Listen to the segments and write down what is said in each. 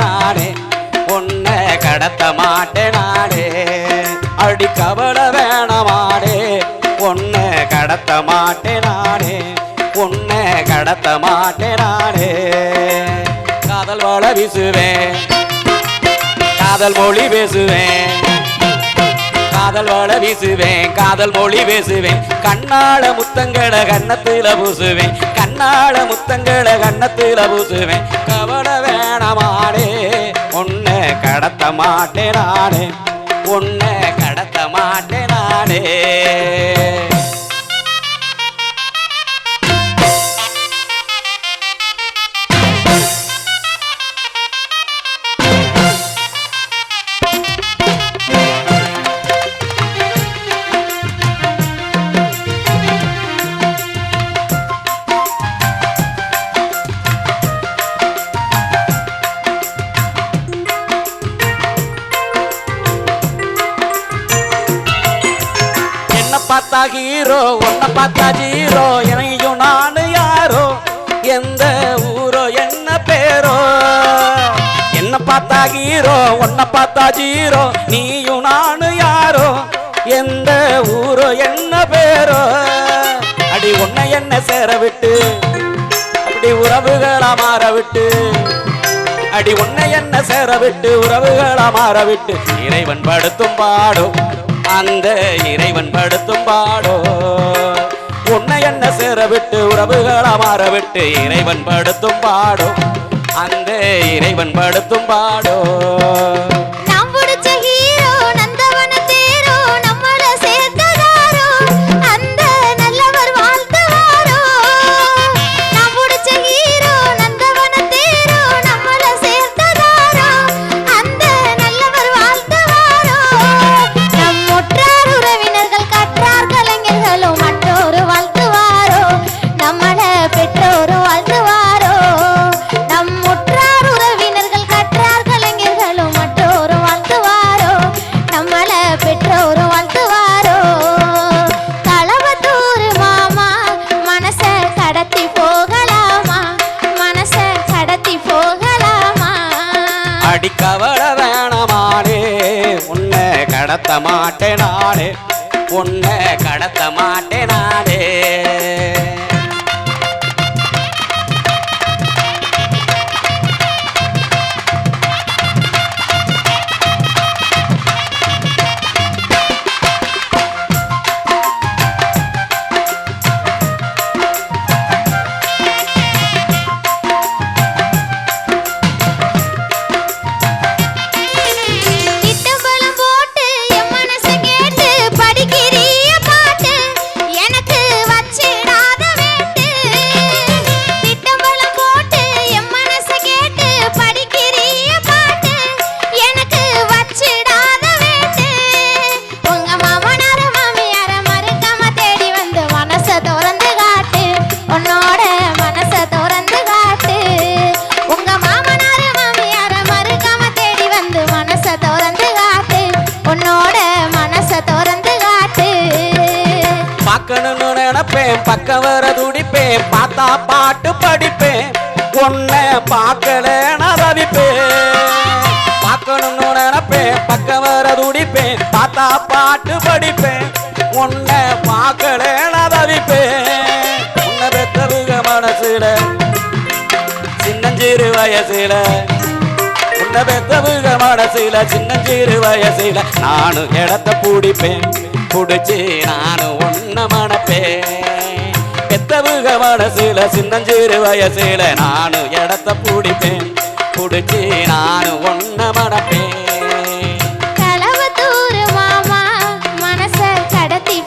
நானே உன்னை கடத்த மாட்டேன் நானே அடி கவலை வேணமானே உன்னை கடத்த மாட்டேன் நானே உன்னை கடத்த மாட்டேன் நானே காதல் வள வீசுவேன் காதல் மொழி பேசுவேன். காதல் வள வீசுவேன் காதல் மொழி பேசுவேன். கண்ணாள முத்தங்களை கண்ணத்துல பூசுவேன் கண்ணாள முத்தங்களை கண்ணத்துல பூசுவேன். கவலை வேணமானே உன்னை கடத்த மாட்டேன் நானே உன்னை கடத்த மாட்டேன் நானே. பார்த்தா ஹீரோ உன்னை பார்த்தா ஜீரோ எனையும் நானு யாரோ? எந்த ஊரோ என்ன பேரோ? என்ன பார்த்தா ஹீரோ உன்னை பார்த்தா ஜீரோ நீயும் நானு யாரோ? எந்த ஊரோ என்ன பேரோ? அடி உன்னை என்ன சேர விட்டு? அப்படி உறவுகளா மாற விட்டு? அடி உன்னை என்ன சேர விட்டு? உறவுகளா மாற விட்டு? இறைவன் படுத்தும் பாடும். அந்த இறைவன் படுத்தும் பாடோ. உன்னை என்ன சேர விட்டு உறவுகளா மாற விட்டு இறைவன் படுத்தும் பாடோ. அந்த இறைவன் படுத்தும் பாடோ. கவலை வேணமானே உன்னை கடத்த மாட்டேனானே உன்னை கடத்த மாட்டேனானே பார்க்கணும்னு பக்க வர துடிப்பேன் பார்த்தா பாட்டு படிப்பேன் உன்னை பார்க்கல நான் ரவிப்பேன். பார்க்கணும்னு நினைப்பேன் பக்க வர துடிப்பேன் பார்த்தா பாட்டு படிப்பேன் உன்னை பார்க்கல நான் ரவிப்பேன். உன்னை பெத்தவுக மனசுல சின்னஞ்சிறு வயசுல. உன்னை பெத்தவுக மனசுல சின்னஞ்சிறு வயசுல நானும் இடத்த பிடிப்பேன். புடிச்சு நானும் ஒன்ன மணப்பேன் பெத்தவுக மனசுல சின்னஞ்சிறு வயசுல நானும் இடத்த பிடிப்பேன். புடிச்சு நானும் ஒன்ன மணப்பேன் மாமா மனச கடத்தி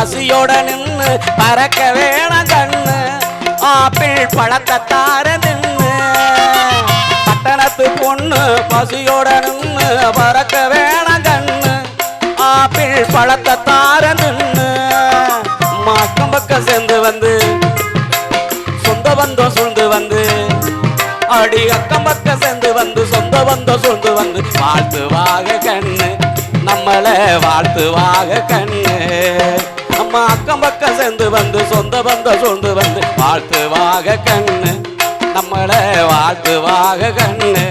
பசியோட நின்று பறக்க வேணாம் கண்ணு. ஆப்பிள் பழத்தை தார நின்று பட்டணத்து பொண்ணு பசியோட நின்று பறக்க வேணாம் கண்ணு. ஆப்பிள் பழத்தை தார நின்று மாக்கம் பக்கம் சேர்ந்து வந்து சொந்த பந்தம் சூழ்ந்து வந்து அடி அக்கம் பக்கம் சேர்ந்து வந்து சொந்த பந்தம் சூழ்ந்து வந்து வாழ்த்துவாக கண்ணு. நம்மளை வாழ்த்துவாக கண்ணு. அம்மா அக்கம் பக்கம் சேர்ந்து வந்து சொந்த பந்த சொந்து வந்து வாழ்த்துவாக கண்ணு. நம்மளை வாழ்த்துவாக கண்ணு.